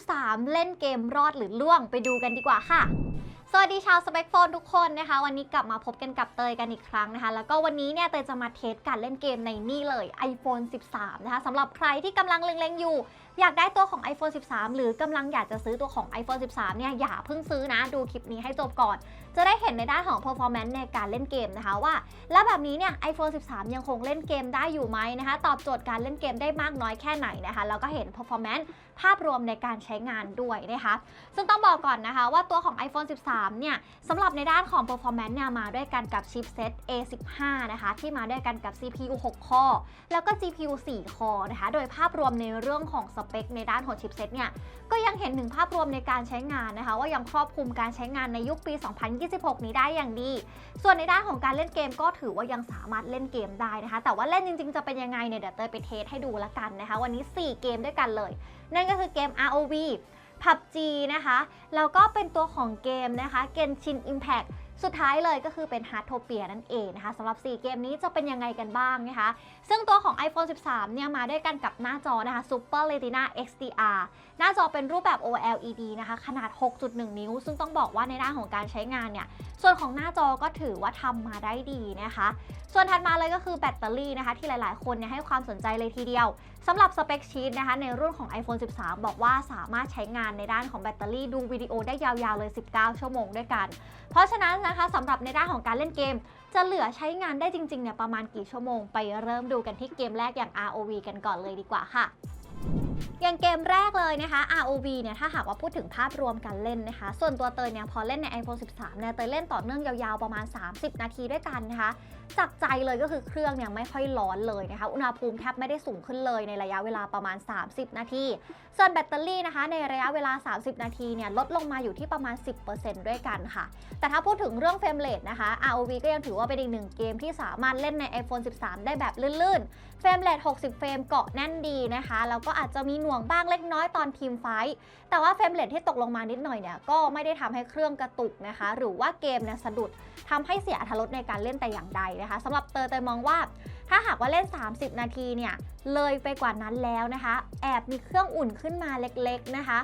13 เล่นเกมรอดหรือล่วงไปดูกันดีกว่าค่ะ สวัสดีชาวสเปกโฟนทุกคนนะคะ วันนี้กลับมาพบกันกับเตยกันอีกครั้งนะคะ แล้วก็วันนี้เนี่ยเตยจะมาเทสการเล่นเกมในนี่เลย iPhone 13 นะคะสำหรับใครที่กำลังเล็งๆอยู่ อยากได้ตัวของ iPhone 13 หรือกำลังอยากจะซื้อตัวของ iPhone 13 เนี่ยอย่าเพิ่งซื้อนะดูคลิปนี้ให้จบก่อนจะได้เห็นในด้านของ performance ในการเล่นเกมนะคะว่า แล้วแบบนี้เนี่ย iPhone 13 ยังคงเล่นเกมได้อยู่ไหมนะคะ ตอบโจทย์การเล่นเกมได้มากน้อยแค่ไหนนะคะแล้วก็เห็น performance ภาพรวมในการใช้งานด้วยนะคะซึ่งต้องบอกก่อนนะคะว่าตัวของ iPhone 13 เนี่ยสำหรับในด้านของ performance เนี่ยมาด้วยกันกับชิปเซต A15 นะคะที่มาด้วยกันกับ CPU 6 คอแล้วก็ GPU 4 คอนะคะโดยภาพรวมในเรื่องของสเปคในด้านของชิปเซตเนี่ยก็ยังเห็นถึงภาพรวมในการใช้งานนะคะว่ายังครอบคลุมการใช้งานในยุคปี2026 นี้ได้อย่างดี ส่วนในด้านของการเล่นเกมก็ถือว่ายังสามารถเล่นเกมได้นะคะ แต่ว่าเล่นจริง ๆ จะเป็นยังไงเนี่ยเดี๋ยวเตยไปเทสให้ดูละกันนะคะ วันนี้ 4 เกมด้วยกันเลย นั่นก็คือเกม ROV PUBG นะคะ แล้วก็เป็นตัวของเกมนะคะ Genshin Impact สุดท้ายเลยก็คือเป็น Heartopia นั่นเองนะคะสำหรับ 4 เกมนี้จะเป็นยังไงกันบ้างนะคะ ซึ่งตัวของ iPhone 13 เนี่ยมาด้วยกันกับหน้าจอนะคะ Super Retina XDR หน้าจอเป็นรูปแบบ OLED นะคะ ขนาด 6.1 นิ้ว ซึ่งต้องบอกว่าในด้านของการใช้งานเนี่ย ส่วนของหน้าจอก็ถือว่าทำมาได้ดีนะคะ ส่วนถัดมาเลยก็คือแบตเตอรี่นะคะ ที่หลายๆ คนเนี่ยให้ความสนใจเลยทีเดียว สำหรับสเปคชีตนะคะในรุ่นของ iPhone 13 บอกว่าสามารถใช้งานในด้านของแบตเตอรี่ดูวิดีโอได้ยาวๆเลย 19 ชั่วโมงด้วยกัน เพราะฉะนั้นนะคะสำหรับในด้านของการเล่นเกม จะเหลือใช้งานได้จริงๆเนี่ยประมาณกี่ชั่วโมง ไปเริ่มดูกันที่เกมแรกอย่าง ROV กันก่อนเลยดีกว่าค่ะ อย่างเกมแรกเลยนะคะ ROV เนี่ยถ้าหากว่าพูดถึงภาพรวมการเล่นนะคะ ส่วนตัวเตยเนี่ยพอเล่นใน iPhone 13 เนี่ยเตยเล่นต่อเนื่องยาวๆประมาณ 30 นาทีด้วยกันนะคะจากใจเลยก็คือเครื่องเนี่ยไม่ค่อยร้อนเลยนะคะ อุณหภูมิแทบไม่ได้สูงขึ้นเลยในระยะเวลาประมาณ 30 นาที ส่วนแบตเตอรี่นะคะ ในระยะเวลา 30 นาทีเนี่ยลดลงมาอยู่ที่ประมาณ 10%ด้วยกันค่ะ แต่ถ้าพูดถึงเรื่องเฟรมเรทนะคะ ROV ก็ยังถือว่าเป็นอีกหนึ่งเกมที่สามารถเล่นใน iPhone 13 ได้แบบลื่นๆ เฟรมเรท60 เฟรมเกาะแน่นดีนะคะ แล้วก็อาจจะมีหน่วงบ้างเล็กน้อยตอนทีมไฟท์แต่ว่าเฟรมเรทที่ตกลงมานิดหน่อยเนี่ยก็ไม่ได้ทำให้เครื่องกระตุกนะคะ หรือว่าเกมเนี่ยสะดุดทำให้เสียอรรถรสในการเล่นแต่อย่างใดนะคะสำหรับเตยเตยมองว่า ถ้าหากว่าเล่น 30 นาทีเนี่ยเลยไปกว่านั้นแล้วนะคะ แอบมีเครื่องอุ่นขึ้นมาเล็กๆนะคะ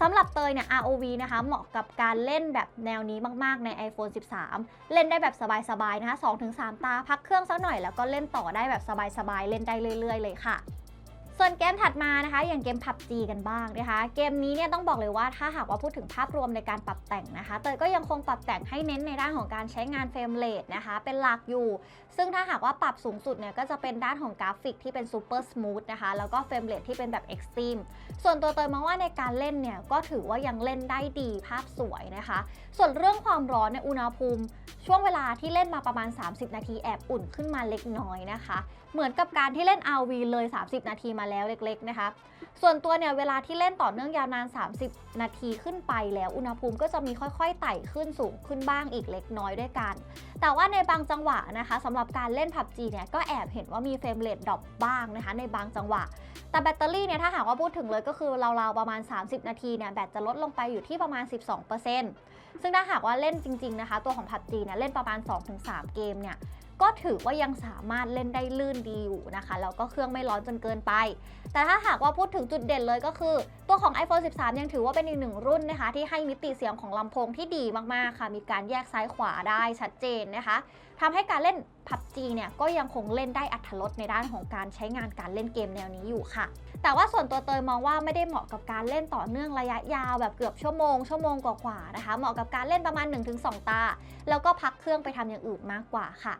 สำหรับเตยเนี่ย ROV นะคะ เหมาะกับการเล่นแบบแนวนี้มาก ๆ ใน iPhone 13 เล่นได้แบบสบาย ๆ นะคะ 2-3 ตา พักเครื่องสักหน่อยแล้วก็เล่นต่อได้แบบสบาย ๆ เล่นได้เรื่อย ๆ เลยค่ะ ส่วนเกมถัดมานะคะ อย่างเกม PUBG กันบ้างนะคะ เกมนี้เนี่ยต้องบอกเลยว่าถ้าหากว่าพูดถึงภาพรวมในการปรับแต่งนะคะ เตยก็ยังคงปรับแต่งให้เน้นในด้านของการใช้งานเฟรมเรทนะคะ เป็นหลักอยู่ ซึ่งถ้าหากว่าปรับสูงสุดเนี่ยก็จะเป็นด้านของกราฟิกที่เป็น Super Smooth นะคะ แล้วก็เฟรมเรทที่เป็นแบบ Extreme ส่วนตัวเตยมองว่าในการเล่นเนี่ยก็ถือว่ายังเล่นได้ดีภาพสวยนะคะ ส่วนเรื่องความร้อนในยอุณหภูมิ ช่วงเวลาที่เล่นมาประมาณ 30 นาทีแอบอุ่นขึ้นมาเล็กน้อยนะคะ เหมือนกับการที่เล่น RV เลย 30 นาทีมาแล้วเล็กๆนะคะ ส่วนตัวเนี่ยเวลาที่เล่นต่อเนื่องยาวนาน 30 นาทีขึ้นไปแล้วอุณหภูมิก็จะมีค่อยๆไต่ขึ้นสูงขึ้นบ้างอีกเล็กน้อยด้วยกัน แต่ว่าในบางจังหวะนะคะสำหรับการเล่น PUBG เนี่ยก็แอบเห็นว่ามีเฟรมเรทดรอปบ้างนะคะ ในบางจังหวะ แต่แบตเตอรี่เนี่ยถ้าหากว่าพูดถึงเลยก็คือเราๆประมาณ 30 นาทีเนี่ยแบตจะลดลงไปอยู่ที่ประมาณ 12%ซึ่งถ้าหากว่าเล่นจริงๆนะคะ ตัวของ PUBG เนี่ยเล่นประมาณ 2-3 เกมเนี่ย ก็ถือว่ายังสามารถเล่นได้ลื่นดีอยู่นะคะแล้วก็เครื่องไม่ร้อนจนเกินไป แต่ถ้าหากว่าพูดถึงจุดเด่นเลยก็คือ ตัวของ iPhone 13 ยังถือว่าเป็นอีกหนึ่งรุ่นนะคะ ที่ให้มิติเสียงของลำโพงที่ดีมากๆค่ะ มีการแยกซ้ายขวาได้ชัดเจนนะคะทำให้การเล่น PUBG เนี่ยก็ยังคงเล่นได้อัตรสในด้านของการใช้งานการเล่นเกมแนวนี้อยู่ค่ะ แต่ว่าส่วนตัวเตยมองว่าไม่ได้เหมาะกับการเล่นต่อเนื่องระยะยาวแบบเกือบชั่วโมงชั่วโมงกว่าๆนะคะ เหมาะกับการเล่นประมาณ 1-2 ตา แล้วก็พักเครื่องไปทำอย่างอื่นมากกว่าค่ะ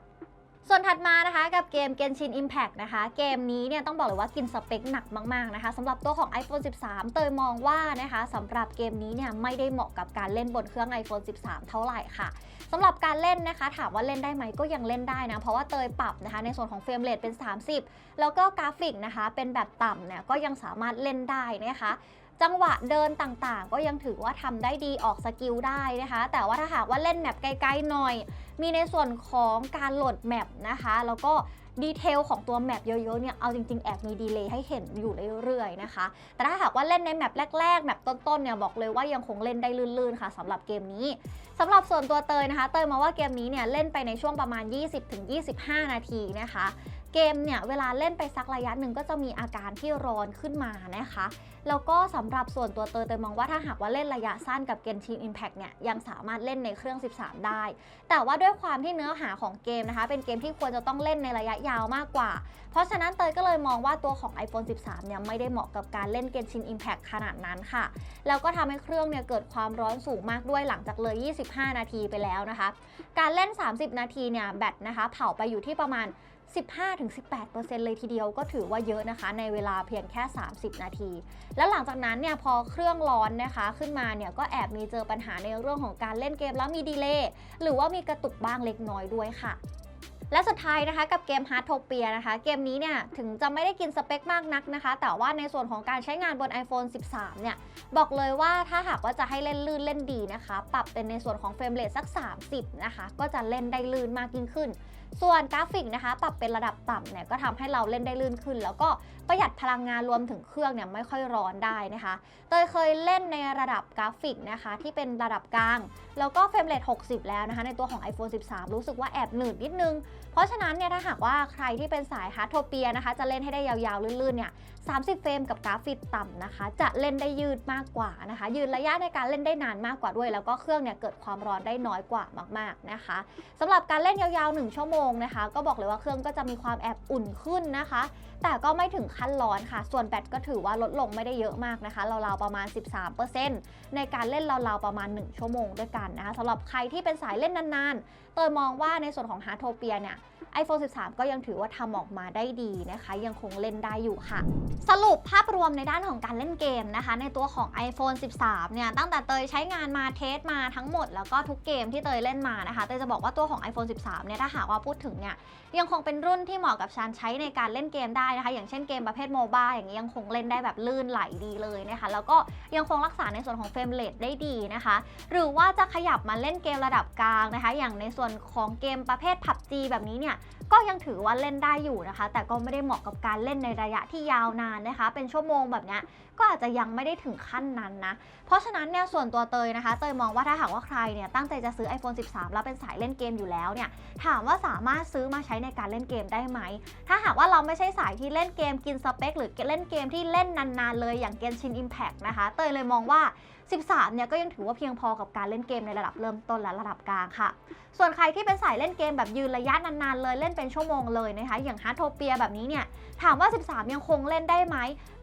ส่วนถัดมานะคะกับเกม Genshin Impact นะคะ เกมนี้เนี่ยต้องบอกเลยว่ากินสเปคหนักมากๆนะคะสำหรับตัวของ iPhone 13 เตยมองว่านะคะสำหรับเกมนี้เนี่ยไม่ได้เหมาะกับการเล่นบนเครื่อง iPhone 13 เท่าไหร่ค่ะสำหรับการเล่นนะคะถามว่าเล่นได้ไหมก็ยังเล่นได้นะ เพราะว่าเตยปรับนะคะในส่วนของเฟรมเรทเป็น 30 แล้วก็กราฟิกนะคะเป็นแบบต่ำเนี่ยก็ยังสามารถเล่นได้นะคะ จังหวะเดินต่างๆ ก็ยังถือว่าทำได้ดีออกสกิลได้นะคะ แต่ว่าถ้าหากว่าเล่นแมปไกลๆหน่อย มีในส่วนของการโหลดแมปนะคะ แล้วก็ดีเทลของตัวแมปเยอะๆเนี่ยเอาจริงๆ แอบมีดีเลย์ให้เห็นอยู่เรื่อยๆนะคะ แต่ถ้าหากว่าเล่นในแมปแรกๆ แมปต้นๆเนี่ยบอกเลยว่ายังคงเล่นได้ลื่นๆ ค่ะสำหรับเกมนี้สำหรับส่วนตัวเตยนะคะ เตยมาว่าเกมนี้เนี่ยเล่นไปในช่วงประมาณ 20-25 นาทีนะคะ เกมเนี่ยเวลาเล่นไปสักระยะหนึ่งก็จะมีอาการที่ร้อนขึ้นมานะคะ แล้วก็สำหรับส่วนตัวเตยเตยมองว่าถ้าหากว่าเล่นระยะสั้นกับเกมชิน Impact เนี่ยยังสามารถเล่นในเครื่อง 13 ได้ แต่ว่าด้วยความที่เนื้อหาของเกมนะคะ เป็นเกมที่ควรจะต้องเล่นในระยะยาวมากกว่า เพราะฉะนั้นเตยก็เลยมองว่าตัวของ iPhone 13 เนี่ยไม่ได้เหมาะกับการเล่นเกมชิน Impact ขนาดนั้นค่ะ แล้วก็ทำให้เครื่องเนี่ยเกิดความร้อนสูงมากด้วยหลังจากเลย 25 นาทีไปแล้วนะคะ การเล่น 30 นาทีเนี่ยแบตนะคะเผาไปอยู่ที่ประมาณ 15-18%เลยทีเดียวก็ถือว่าเยอะนะคะ ในเวลาเพียงแค่ 30 นาที แล้วหลังจากนั้นเนี่ยพอเครื่องร้อนนะคะขึ้นมาเนี่ยก็แอบมีเจอปัญหาในเรื่องของการเล่นเกมแล้วมีดีเลย์หรือว่ามีกระตุกบ้างเล็กน้อยด้วยค่ะและสุดท้ายนะคะกับเกม h a r t o p i a นะคะ เกมนี้เนี่ยถึงจะไม่ได้กินสเปคมากนักนะคะ แต่ว่าในส่วนของการใช้งานบน iPhone 13 เนี่ย บอกเลยว่าถ้าหากว่าจะให้เล่นลื่นเล่นดีนะคะ ปรับเป็นในส่วนของเฟรมเรทสัก 30 นะคะ ก็จะเล่นได้ลื่นมากยิ่งขึ้น ส่วนกราฟิกนะคะ ปรับเป็นระดับต่ำเนี่ยก็ทำให้เราเล่นได้ลื่นขึ้น แล้วก็ประหยัดพลังงานรวมถึงเครื่องเนี่ยไม่ค่อยร้อนได้นะคะเตยเคยเล่นในระดับกราฟิกนะคะ ที่เป็นระดับกลาง แล้วก็เฟรมเรท60 แล้วนะคะ ในตัวของ iPhone 13 รู้สึกว่าแอบหนืดนิดนึง เพราะฉะนั้นเนี่ยถ้าหากว่าใครที่เป็นสายฮาร์ดโทเปียนะคะ จะเล่นให้ได้ยาวๆ ลื่นๆเนี่ย30 เฟรมกับกราฟิกต่ำนะคะ จะเล่นได้ยืดมากกว่านะคะ ยืนระยะในการเล่นได้นานมากกว่าด้วย แล้วก็เครื่องเนี่ยเกิดความร้อนได้น้อยกว่ามาก ๆนะคะสำหรับการเล่นยาวๆ 1 ชั่วโมงนะคะ ก็บอกเลยว่าเครื่องก็จะมีความแอบอุ่นขึ้นนะคะ แต่ก็ไม่ถึงขั้นร้อนค่ะ ส่วนแบตก็ถือว่าลดลงไม่ได้เยอะมากนะคะราวๆประมาณ 13%ในการเล่นราวๆประมาณ 1 ชั่วโมงด้วยกันนะคะสำหรับใครที่เป็นสายเล่นนานๆเตยมองว่าในส่วนของฮาร์โทเปียเนี่ย iPhone 13 ก็ยังถือว่าทำออกมาได้ดีนะคะ ยังคงเล่นได้อยู่ค่ะ สรุปภาพรวมในด้านของการเล่นเกมนะคะ ในตัวของ iPhone 13 เนี่ย ตั้งแต่เตยใช้งานมาเทสมาทั้งหมด แล้วก็ทุกเกมที่เตยเล่นมานะคะ เตยจะบอกว่าตัวของ iPhone 13 เนี่ย ถ้าหากว่าพูดถึงเนี่ย ยังคงเป็นรุ่นที่เหมาะกับการใช้ในการเล่นเกมได้นะคะ อย่างเช่นเกมประเภทโมบายอย่างนี้ยังคงเล่นได้แบบลื่นไหลดีเลยนะคะ แล้วก็ยังคงรักษาในส่วนของเฟรมเรทได้ดีนะคะ หรือว่าจะขยับมาเล่นเกมระดับกลางนะคะ อย่างในส่วนของเกมประเภท PUBG แบบนี้เนี่ยก็ยังถือว่าเล่นได้อยู่นะคะ แต่ก็ไม่ได้เหมาะกับการเล่นในระยะที่ยาวนานนะคะ เป็นชั่วโมงแบบนี้ก็อาจจะยังไม่ได้ถึงขั้นนั้นนะ เพราะฉะนั้นเนี่ยส่วนตัวเตยนะคะ เตยมองว่าถ้าหากว่าใครเนี่ยตั้งใจจะซื้อ iPhone 13 แล้วเป็นสายเล่นเกมอยู่แล้วเนี่ยถามว่าสามารถซื้อมาใช้ในการเล่นเกมได้ไหม ถ้าหากว่าเราไม่ใช่สายที่เล่นเกมกินสเปค หรือเล่นเกมที่เล่นนานๆเลยอย่างเกมชิน Impact นะคะ เตยเลยมองว่า 13 เนี่ยก็ยังถือว่าเพียงพอกับการเล่นเกมในระดับเริ่มต้นและระดับกลางค่ะ ส่วนใครที่เป็นสายเล่นเกมแบบยืนระยะนานๆเลยเล่นเป็นชั่วโมงเลยนะคะ อย่างฮาร์โทเปียแบบนี้เนี่ย ถามว่า 13 ยังคงเล่นได้ไหม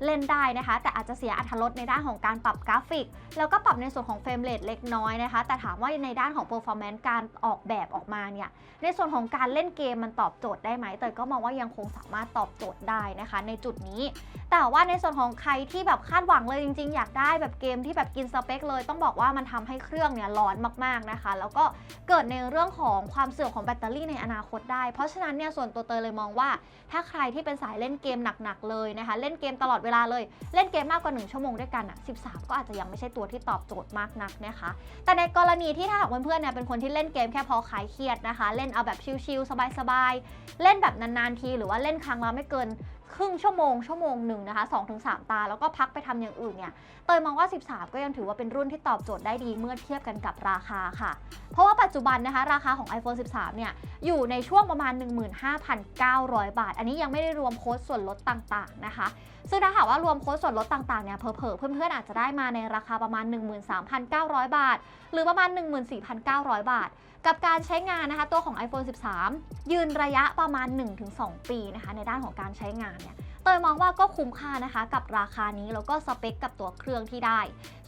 เล่นได้นะคะ แต่อาจจะเสียอรรถรสในด้านของการปรับกราฟิก แล้วก็ปรับในส่วนของเฟรมเรทเล็กน้อยนะคะ แต่ถามว่าในด้านของ performance การออกแบบออกมาเนี่ย ในส่วนของการเล่นเกมมันตอบโจทย์ได้ไหมเตยก็มองว่ายังคงสามารถตอบโจทย์ได้นะคะ ในจุดนี้ แต่ว่าในส่วนของใครที่แบบคาดหวังเลยจริง ๆ อยากได้แบบเกมที่แบบกินสเปคเลย ต้องบอกว่ามันทำให้เครื่องเนี่ยร้อนมากๆนะคะ แล้วก็เกิดในเรื่องของความเสื่อมของแบตเตอรี่ในอนาคตได้ เพราะฉะนั้นเนี่ยส่วนตัวเตยเลยมองว่า ถ้าใครที่เป็นสายเล่นเกมหนักๆเลยนะคะ เล่นเกมตลอดเวลาเลย เล่นเกมมากกว่า 1 ชั่วโมงด้วยกันอะ 13 ก็อาจจะยังไม่ใช่ตัวที่ตอบโจทย์มากนักนะคะ แต่ในกรณีที่ถ้าหากเพื่อนๆเนี่ยเป็นคนที่เล่นเกมแค่พอคลายเครียดนะคะ เล่นเอาแบบชิลๆสบายๆ เล่นแบบนานๆที หรือว่าเล่นครั้งละไม่เกิน ครึ่งชั่วโมงชั่วโมงหนึ่งนะคะ2-3 ตา แล้วก็พักไปทำอย่างอื่นเนี่ยเตยมองว่า 13 ก็ยังถือว่าเป็นรุ่นที่ตอบโจทย์ได้ดีเมื่อเทียบกันกับราคาค่ะ เพราะว่าปัจจุบันนะคะราคาของ iPhone 13 เนี่ยอยู่ในช่วงประมาณ 15,900 บาท อันนี้ยังไม่ได้รวมโค้ดส่วนลดต่างๆนะคะ ซึ่งถ้าหากว่ารวมโค้ดส่วนลดต่างๆเนี่ยเผลอๆเพื่อนๆอาจจะได้มาในราคาประมาณ 13,900 บาท หรือประมาณ 14,900 บาทกับการใช้งานนะคะตัวของ iPhone 13 ยืนระยะประมาณ 1-2 ปีนะคะในด้านของการใช้งานเนี่ย ยมองว่าก็คุ้มค่านะคะกับราคานี้แล้วก็สเปคกับตัวเครื่องที่ได้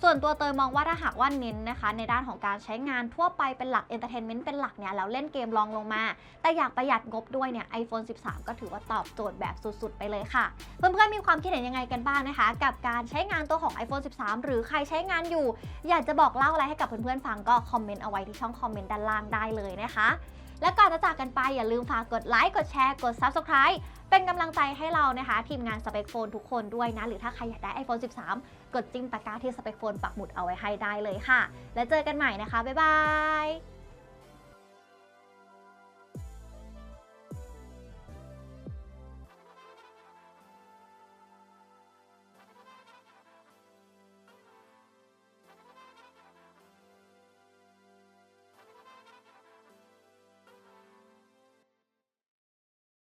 ส่วนตัวเตยมองว่าถ้าหากว่าเน้นนะคะ ในด้านของการใช้งานทั่วไปเป็นหลักเอนเตอร์เทนเมนต์เป็นหลักเนี่ยแล้วเล่นเกมลองลงมา แต่อยากประหยัดงบด้วยเนี่ย iPhone 13 ก็ถือว่าตอบโจทย์แบบสุดๆ ไปเลยค่ะ เพื่อนๆมีความคิดเห็นยังไงกันบ้างนะคะ กับการใช้งานตัวของ iPhone 13 หรือใครใช้งานอยู่ อยากจะบอกเล่าอะไรให้กับเพื่อนๆฟังก็คอมเมนต์เอาไว้ที่ช่องคอมเมนต์ด้านล่างได้เลยนะคะ และก่อนจะจากกันไปอย่าลืมฝากกดไลค์กดแชร์กด Subscribe เป็นกำลังใจให้เรานะคะ ทีมงานสเปคโฟนทุกคนด้วยนะ หรือถ้าใครอยากได้ iPhone 13 กดจิ้มตะกร้าที่สเปคโฟนปักหมุดเอาไว้ให้ได้เลยค่ะ แล้วเจอกันใหม่นะคะ บ๊ายบาย